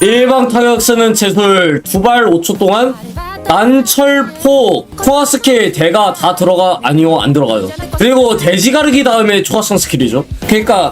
일방 타격 쓰는 채술 두발 5초 동안 난철폭 초과 스킬 대가 다 들어가 아니요 안 들어가요. 그리고 돼지 가르기 다음에 초과성 스킬이죠. 그러니까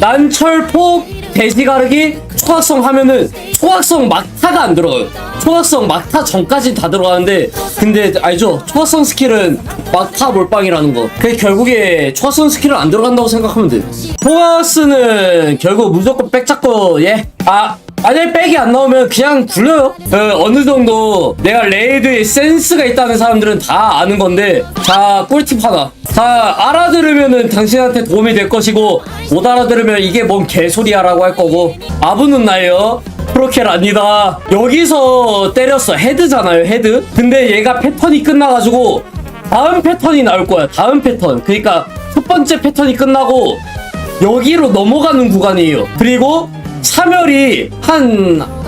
난철폭 돼지 가르기 초각성 하면은 초각성 막타가 안 들어가요. 초각성 막타 전까지 다 들어가는데 근데 알죠? 초각성 스킬은 막타 몰빵이라는 거. 그게 결국에 초각성 스킬은 안 들어간다고 생각하면 돼 포가스는 결국 무조건 백 잡고 예 아 만약에 백이 안 나오면 그냥 굴려요. 어, 느 정도 내가 레이드에 센스가 있다는 사람들은 다 아는 건데, 자, 꿀팁 하나. 자, 알아들으면은 당신한테 도움이 될 것이고, 못 알아들으면 이게 뭔 개소리야라고 할 거고, 아부는 나예요. 프로켈 아니다. 여기서 때렸어. 헤드잖아요, 헤드. 근데 얘가 패턴이 끝나가지고, 다음 패턴이 나올 거야. 다음 패턴. 그러니까 첫 번째 패턴이 끝나고, 여기로 넘어가는 구간이에요. 그리고 차멸이 한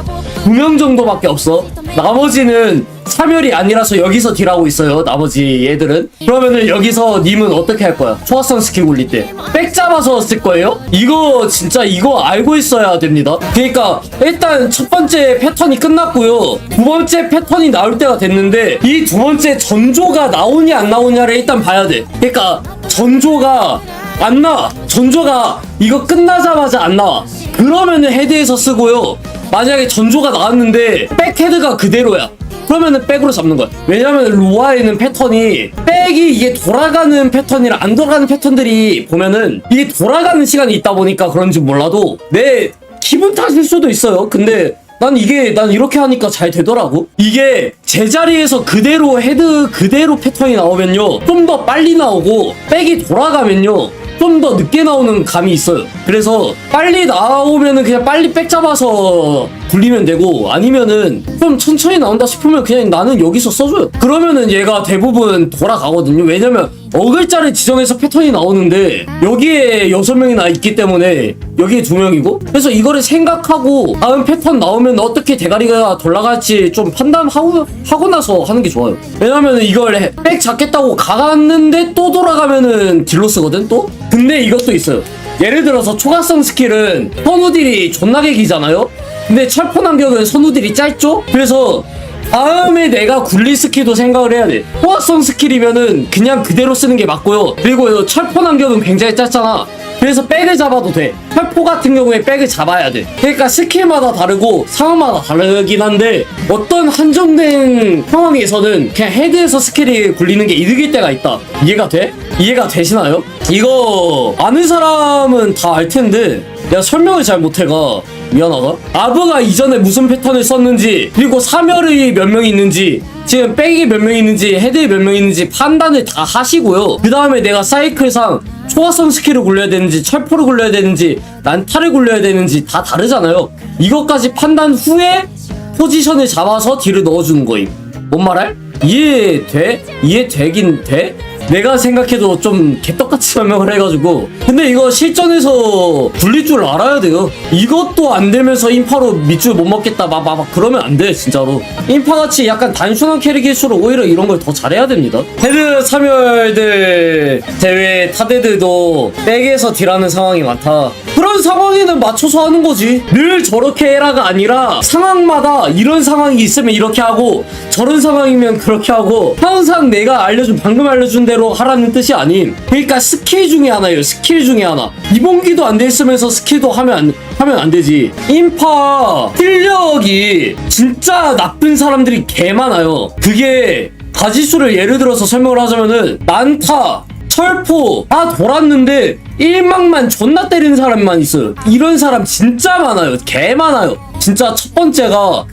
두 명 정도밖에 없어. 나머지는 차멸이 아니라서 여기서 딜하고 있어요. 나머지 얘들은. 그러면은 여기서 님은 어떻게 할 거야? 초화성 스킬 굴릴 때. 백 잡아서 쓸 거예요? 이거 진짜 이거 알고 있어야 됩니다. 그러니까 일단 첫 번째 패턴이 끝났고요. 두 번째 패턴이 나올 때가 됐는데 이 두 번째 전조가 나오냐 안 나오냐를 일단 봐야 돼. 그러니까 전조가 안 나와. 전조가 이거 끝나자마자 안 나와. 그러면은 헤드에서 쓰고요. 만약에 전조가 나왔는데 백헤드가 그대로야. 그러면은 백으로 잡는 거야. 왜냐면 로아에는 패턴이 백이 이게 돌아가는 패턴이랑 안 돌아가는 패턴들이 보면은 이게 돌아가는 시간이 있다 보니까 그런지 몰라도 내 기분 탓일 수도 있어요. 근데 난 이게 난 이렇게 하니까 잘 되더라고. 이게 제자리에서 그대로 헤드 그대로 패턴이 나오면요 좀 더 빨리 나오고 백이 돌아가면요 좀 더 늦게 나오는 감이 있어요. 그래서 빨리 나오면은 그냥 빨리 백 잡아서 굴리면 되고 아니면은 좀 천천히 나온다 싶으면 그냥 나는 여기서 써줘요. 그러면은 얘가 대부분 돌아가거든요. 왜냐면 어글자를 지정해서 패턴이 나오는데 여기에 여섯 명이나 있기 때문에 여기에 두 명이고 그래서 이거를 생각하고 다음 패턴 나오면 어떻게 대가리가 돌아갈지 좀 판단하고 하고 나서 하는 게 좋아요. 왜냐면 이걸 해- 백 잡겠다고 가갔는데 또 돌아가면은 딜로 쓰거든 또. 근데 이것도 있어요. 예를 들어서 초각성 스킬은 선우딜이 존나게 기잖아요. 근데 철포 남격은 선우딜이 짧죠? 그래서 다음에 내가 굴리 스킬도 생각을 해야 돼. 호화성 스킬이면은 그냥 그대로 쓰는 게 맞고요. 그리고 철포 남격은 굉장히 짧잖아. 그래서 백을 잡아도 돼. 철포 같은 경우에 백을 잡아야 돼. 그러니까 스킬마다 다르고 상황마다 다르긴 한데 어떤 한정된 상황에서는 그냥 헤드에서 스킬이 굴리는 게 이득일 때가 있다. 이해가 돼? 이해가 되시나요? 이거 아는 사람은 다 알 텐데 내가 설명을 잘 못해가 미안하다. 아브가 이전에 무슨 패턴을 썼는지 그리고 사멸이 몇 명 있는지 지금 백이 몇 명 있는지 헤드에 몇 명 있는지 판단을 다 하시고요. 그 다음에 내가 사이클상 초화성 스킬을 굴려야 되는지 철포를 굴려야 되는지 난타를 굴려야 되는지 다 다르잖아요. 이것까지 판단 후에 포지션을 잡아서 딜을 넣어주는 거임. 뭔 말할? 이해돼? 이해되긴 돼? 내가 생각해도 좀 개떡같이 설명을 해가지고. 근데 이거 실전에서 굴릴 줄 알아야 돼요. 이것도 안 되면서 인파로 밑줄 못 먹겠다 막, 막, 막 그러면 안 돼 진짜로. 인파같이 약간 단순한 캐릭일수록 오히려 이런 걸 더 잘해야 됩니다. 헤드 사멸들 대회 타대들도 백에서 딜하는 상황이 많다. 그런 상황에는 맞춰서 하는 거지. 늘 저렇게 해라가 아니라 상황마다 이런 상황이 있으면 이렇게 하고 저런 상황이면 그렇게 하고 항상 내가 알려준 방금 알려준 대로 하라는 뜻이 아님 그러니까 스킬 중에 하나예요 스킬 중에 하나 이봉기도 안 돼 있으면서 스킬도 하면 안, 하면 안 되지 인파 실력이 진짜 나쁜 사람들이 개 많아요 그게 가지수를 예를 들어서 설명을 하자면은 난타 철포 다 돌았는데 일망만 존나 때리는 사람만 있어요. 이런 사람 진짜 많아요. 개 많아요. 진짜 첫 번째가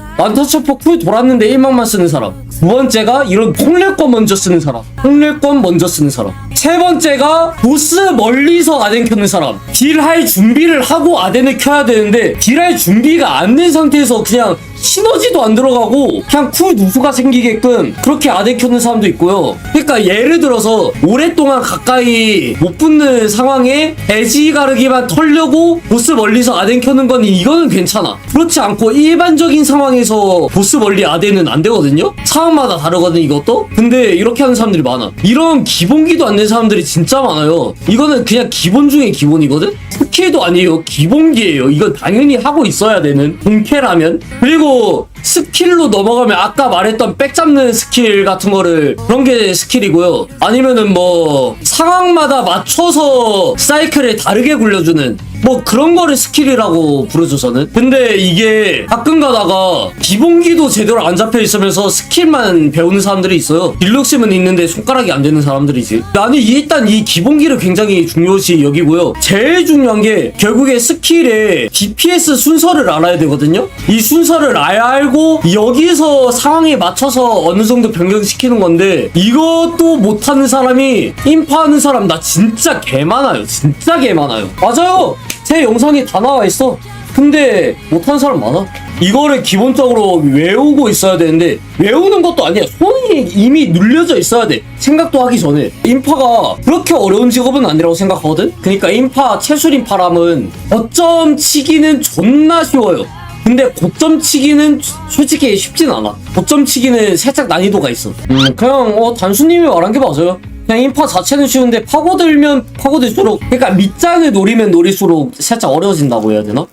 철포 쿨 돌았는데 일망만 쓰는 사람. 두 번째가 이런 폭렬권 먼저 쓰는 사람. 폭렬권 먼저 쓰는 사람. 세 번째가 보스 멀리서 아덴 켜는 사람. 딜할 준비를 하고 아덴을 켜야 되는데 딜할 준비가 안 된 상태에서 그냥 시너지도 안 들어가고 그냥 쿨 누수가 생기게끔 그렇게 아덴 켜는 사람도 있고요. 그러니까 예를 들어서 오랫동안 가까이 못 붙는 상황에 돼지 가르기만 털려고 보스 멀리서 아덴 켜는 건 이거는 괜찮아. 그렇지 않고 일반적인 상황에서 보스 멀리 아덴은 안 되거든요. 상황마다 다르거든 이것도. 근데 이렇게 하는 사람들이 많아. 이런 기본기도 안 된 사람들이 진짜 많아요. 이거는 그냥 기본 중에 기본이거든. 스킬도 아니에요. 기본기예요. 이건 당연히 하고 있어야 되는 본캐라면. 그리고 스킬로 넘어가면 아까 말했던 백 잡는 스킬 같은 거를 그런 게 스킬이고요. 아니면은 뭐 상황마다 맞춰서 사이클을 다르게 굴려주는 뭐 그런 거를 스킬이라고 부르죠 저는 근데 이게 가끔 가다가 기본기도 제대로 안 잡혀 있으면서 스킬만 배우는 사람들이 있어요 딜력심은 있는데 손가락이 안 되는 사람들이지 나는 이- 일단 이 기본기를 굉장히 중요시 여기고요 제일 중요한 게 결국에 스킬의 DPS 순서를 알아야 되거든요. 이 순서를 알- 알고 여기서 상황에 맞춰서 어느 정도 변경시키는 건데 이것도 못하는 사람이 인파하는 사람 나 진짜 개 많아요. 진짜 개 많아요. 맞아요. 제 영상에 다 나와 있어 근데 못하는 사람 많아 이거를 기본적으로 외우고 있어야 되는데 외우는 것도 아니야 손이 이미 눌려져 있어야 돼 생각도 하기 전에 인파가 그렇게 어려운 직업은 아니라고 생각하거든 그러니까 인파 채술 인 파람은 어점 치기는 존나 쉬워요 근데 고점 치기는 솔직히 쉽진 않아. 고점 치기는 살짝 난이도가 있어. 음, 그냥 어 단수님이 말한 게 맞아요. 그냥 인파 자체는 쉬운데 파고들면 파고들수록 그러니까 밑장을 노리면 노릴수록 살짝 어려워진다고 해야 되나?